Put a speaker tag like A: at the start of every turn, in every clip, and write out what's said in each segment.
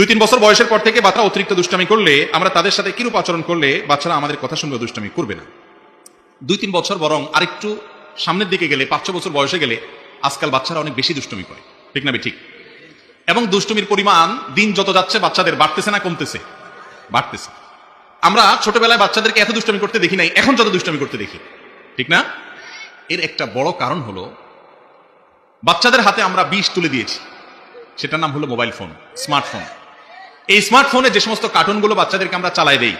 A: দুই তিন বছর বয়সের পর থেকে বাচ্চা অতিরিক্ত দুষ্টামি করলে আমরা তাদের সাথে কিরূপ আচরণ করলে বাচ্চারা আমাদের কথা শুনবে, দুষ্টামি করবে না। দুই তিন বছর বরং আরেকটু সামনের দিকে গেলে, পাঁচ ছ বছর বয়সে গেলে আজকাল বাচ্চারা অনেক বেশি দুষ্টমি করে। ঠিক না ঠিক এবং দুষ্টমির পরিমাণ দিন যত যাচ্ছে বাচ্চাদের বাড়তেছে না কমতেছে। বাড়তেছে। আমরা ছোটবেলায় বাচ্চাদেরকে এত দুষ্টমি করতে দেখি নাই, এখন যত দুষ্টমি করতে দেখি। ঠিক না? এর একটা বড় কারণ হলো, বাচ্চাদের হাতে আমরা বিষ তুলে দিয়েছি। সেটার নাম হলো মোবাইল ফোন, স্মার্টফোন। এই স্মার্টফোনে যে সমস্ত কার্টুনগুলো বাচ্চাদেরকে আমরা চালাই দেই,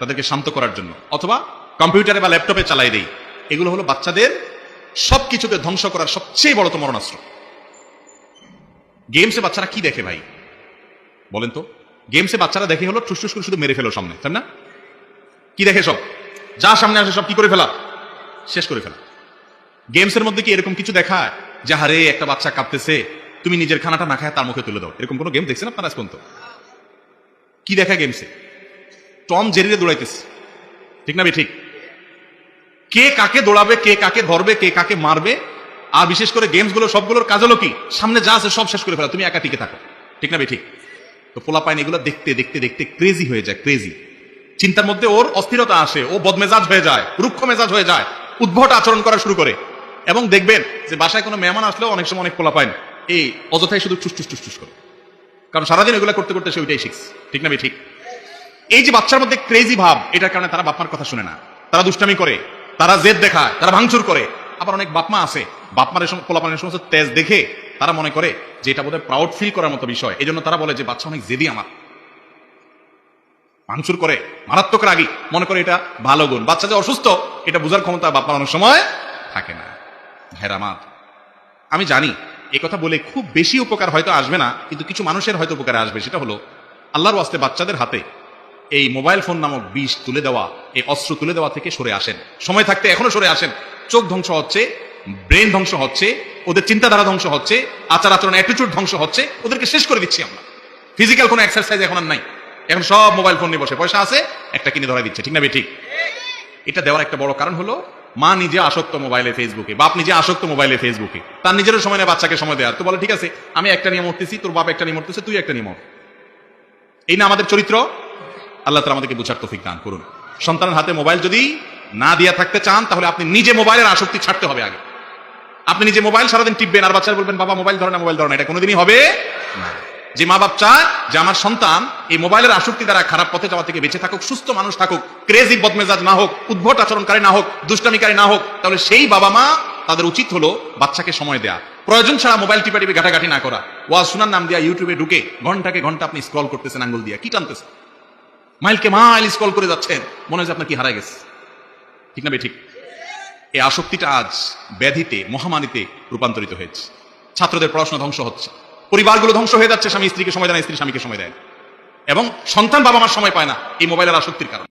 A: তাদেরকে শান্ত করার জন্য, অথবা কম্পিউটারে বা ল্যাপটপে চালাই দেই, এগুলো হলো বাচ্চাদের সবকিছুকে ধ্বংস করার সবচেয়ে বড় তো মরণাস্ত্র গেমসে বাচ্চারা কি দেখে ভাই? বলেন তো গেমসে বাচ্চারা দেখে হলো ঠুস ঠুস করে শুধু মেরে ফেলো সামনে, তাই না? কি দেখে সব? যা সামনে আসে সব কি করে ফেলা? শেষ করে ফেলা। গেমসের মধ্যে কি এরকম কিছু দেখায়? যে হারে একটা বাচ্চা কাঁপতেছে, তুমি নিজের খানাটা না খায় তার মুখে তুলে দাও, এরকম কোনো গেম দেখছেন আপনারা আজ পর্যন্ত? কি দেখা গেমসে টম জেরিরে দৌড়াইতেছে। ঠিক না ঠিক? কে কাকে দৌড়াবে, কে কাকে ধরবে, কে কাকে মারবে, আর বিশেষ করে গেমসগুলো সবগুলোর কাজ হলো কি? সামনে যা আছে সব শেষ করে ফেলা, তুমি একা টিকে থাকো। ঠিক না ঠিক? তো পোলা পাইন এগুলো দেখতে দেখতে দেখতে ক্রেজি হয়ে যায় ক্রেজি চিন্তার মধ্যে ওর অস্থিরতা আসে, ও বদমেজাজ হয়ে যায়, রুক্ষ মেজাজ হয়ে যায়, উদ্ভট আচরণ করা শুরু করে। এবং দেখবেন যে বাসায় কোনো মেহমান আসলেও অনেক সময় অনেক পোলা পাইন এই অযথায় শুধু টুস টুস করে। কারণ সারাদিন এগুলো করতে করতে সে ওইটাই শিখছে। ঠিক না ঠিক এই যে বাচ্চার মধ্যে ক্রেজি ভাব, এটার কারণে তারা বাপমার কথা শুনে না। তারা দুষ্টামি করে, তারা জেদ দেখায়, তারা ভাঙচুর করে। আবার অনেক বাপমা আছে, বাপমার পোলাপানের সমস্ত তেজ দেখে তারা মনে করে যে এটা বোধহয় প্রাউড ফিল করার মতো বিষয়। এই জন্য তারা বলে যে, বাচ্চা অনেক জেদি আমার। ভাঙচুর করে, মারাত্মক রাগী, মনে করে এটা ভালো গুণ। বাচ্চা যে অসুস্থ, এটা বোঝার ক্ষমতা বাপমার অনেক সময় থাকে না। হেরামাত আমি জানি এ কথা বলে খুব বেশি উপকার হয়তো আসবে না, কিন্তু কিছু মানুষের হয়তো উপকারে আসবে, সেটা হলো আল্লাহর ওয়াস্তে বাচ্চাদের হাতে এই মোবাইল ফোন নামক বিষ তুলে দেওয়া, এই অস্ত্র তুলে দেওয়া থেকে সরে আসেন। সময় থাকতে এখনও সরে আসেন। চোখ ধ্বংস হচ্ছে, ব্রেন ধ্বংস হচ্ছে, ওদের চিন্তাধারা ধ্বংস হচ্ছে, আচার আচরণ অ্যাটিটিউড ধ্বংস হচ্ছে, ওদেরকে শেষ করে দিচ্ছি আমরা। ফিজিক্যাল কোনো এক্সারসাইজ এখন আর নাই। এখন সব মোবাইল ফোন নিয়ে বসে। পয়সা আছে, একটা কিনে ধরা দিচ্ছে। ঠিক না বে, ঠিক? এটা দেওয়ার একটা বড় কারণ হলো মা নিজে আসক্ত মোবাইলে ফেসবুকে বাপ নিজে আসক্ত মোবাইলে ফেসবুকে তার নিজেরও সময় নেই বাচ্চাকে সময় দেওয়ার। তো বলে, ঠিক আছে, আমি একটা নিয়ে মরতেছি তোর বাপ একটা নিয়ে মরতেছে তুই একটা নিয়ে মর এই না আমাদের চরিত্র? আল্লাহ তালা আমাদেরকে বুঝার তৌফিক দান করুন। সন্তানের হাতে মোবাইল যদি না দিয়া থাকতে চান, তাহলে আপনি নিজে মোবাইলের আসক্তি ছাড়তে হবে আগে। আপনি নিজে মোবাইল সারাদিন টিপবেন, আর বাচ্চারা বলবেন, বাবা, মোবাইল ধরে না, মোবাইল ধরে না। এটা কোনোদিনই হবে না। যে মা বাপ চায় যে আমার সন্তান এই মোবাইলের আসক্তি দ্বারা খারাপ পথে যাওয়া থেকে বেঁচে থাকুক, সুস্থ মানুষ থাকুক ক্রেজি বদমেজাজ না হোক, উদ্ভট আচরণকারী না হোক, দুষ্টামিকারী না হোক, তাহলে সেই বাবা মা তাদের উচিত হলো বাচ্চাকে সময় দেয়া। প্রয়োজন ছাড়া মোবাইল টিপা টিপে ঘাটাঘাটি না করা। ওয়াজ শোনার নাম দিয়া ইউটিউবে ঢুকে ঘন্টাকে ঘণ্টা আপনি স্ক্রল করতেছেন আঙ্গুল দিয়া। কি টানতেছেন? মাইলকে মাইল স্ক্রল করে যাচ্ছেন। মনে হয় আপনার কি হারায় গেছে। ঠিক না ঠিক? এই আসক্তিটা আজ ব্যাধিতে, মহামারীতে রূপান্তরিত হয়েছে। ছাত্রদের পড়াশোনা ধ্বংস হচ্ছে। পরিবারগুলো ধ্বংস হয়ে যাচ্ছে, স্বামী স্ত্রীকে সময় দেয় না, স্ত্রী স্বামীকে সময় দেয় এবং সন্তান বাবা মার সময় পায় না এই মোবাইলের আসক্তির কারণে।